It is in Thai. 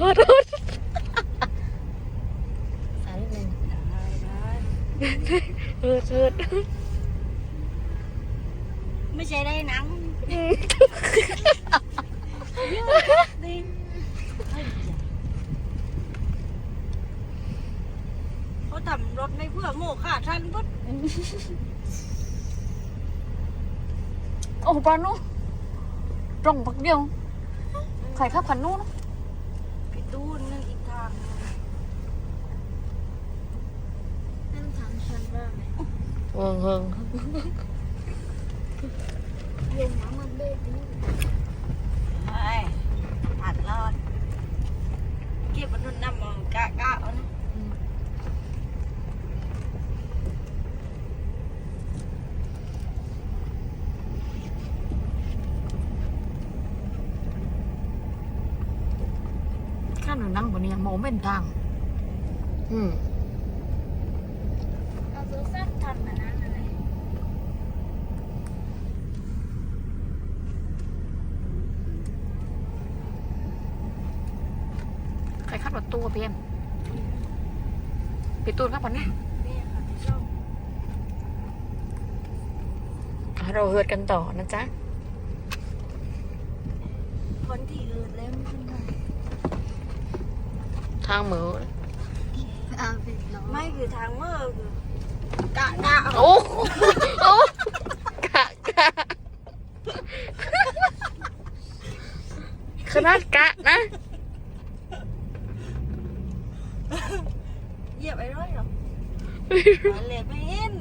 ขอโทษสายนิดนึงเออเชิดไม่ใช่ได้หนังดิเขาทำรถในเพื่อโม่ค่าท่านพุทธโอ้ปลาโน่ตรงปักเดียว ใครขับคันนู้น พี่ตูนนั่นอีกทางหนึ่ง นั่นทางชันบ้างไหม เฮิงเฮิงลงน้ำมันเบ้ดิไอ้ผ่านรอดเก็บมันนุ่นน้ำมันกะกะเอานะข้าหนูนั่งบนนี้ยังมองไม่เห็นทาง อืม เอาตัวสั้นทำแบบนั้นอะไร ใครขับรถตู้เพียมปิดตูนขับปันเนี่ยนี่ค่ะพี่ส้มเราเฮิร์ดกันต่อนะจ๊ะคนที่อื่นแล้วไม่เป็นไรทางมือเอาไปล้อไม่คือทางเมื่อคือกะกะเอาโอ้โอ้กะกะขนาดกะนะ เหยียบไอ้ร้อยหรอมาเลยไม่เห็น